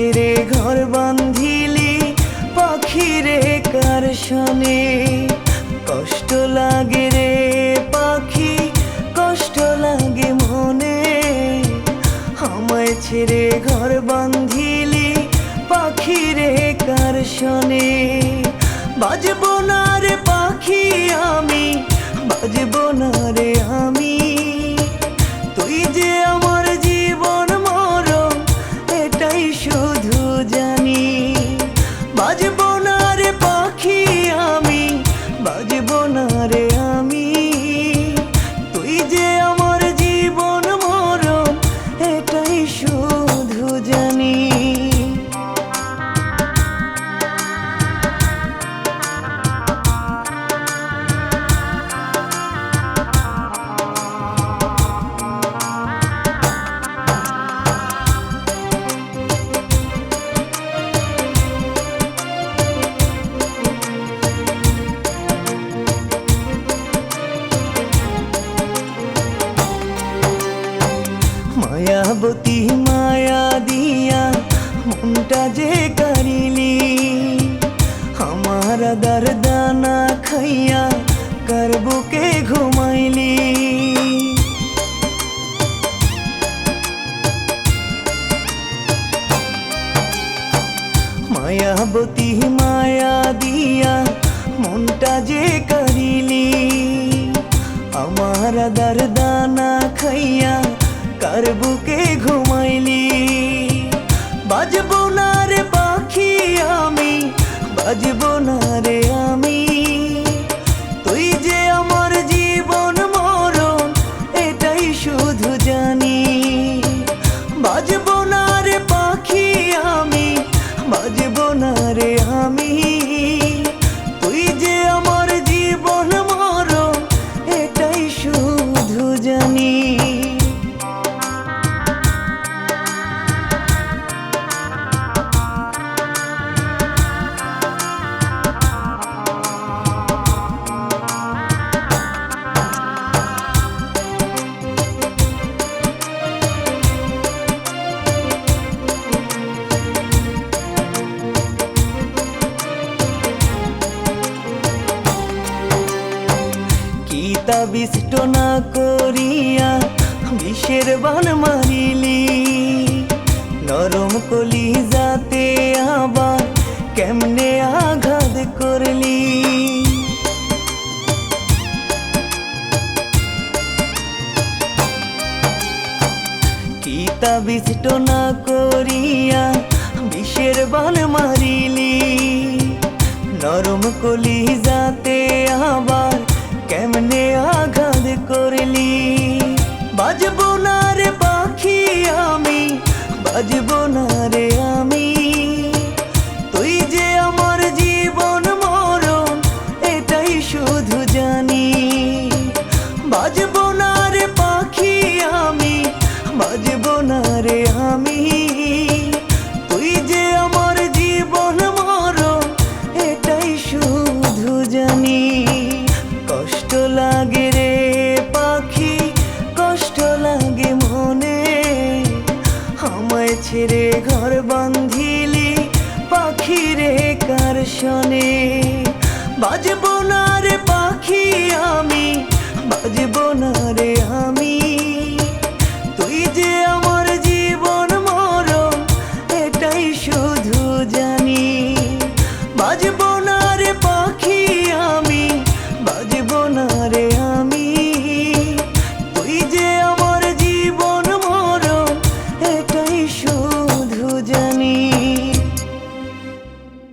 ছেড়ে ঘর বান্ধিলি, পাখিরে কার শনে? কষ্ট লাগে রে পাখি, কষ্ট লাগে মনে। আমায় ছেড়ে ঘর বান্ধিলি, পাখিরে কার শনে? বাজবো শুধু জানি মায়াবতী মায়া দিয়া মনটা যে কারিলি, আমার দানা খাইয়া করবুকে ঘুমাইলি। মায়াবতী মায়া দিয়া মনটা যে করিলি, আমার দানা খাইয়া কার বুকে ঘুমাইলি? বাজবো না রে পাখি আমি বাজবো না কিতা বিষ্ট না করিয়া বিষের বান মারিলি নরম কলি যাতে আবার কেমনে আঘাত করলি? কিতা বিষ্ট না করিয়া বিষের বান মারিলি নরম কলি যাতে বাজবো না রে আমি। তুই যে আমার জীবন মরণ এটাই শুধু জানি। ছেড়ে ঘর বান্ধিলি পাখিরে কার শনে বাজবো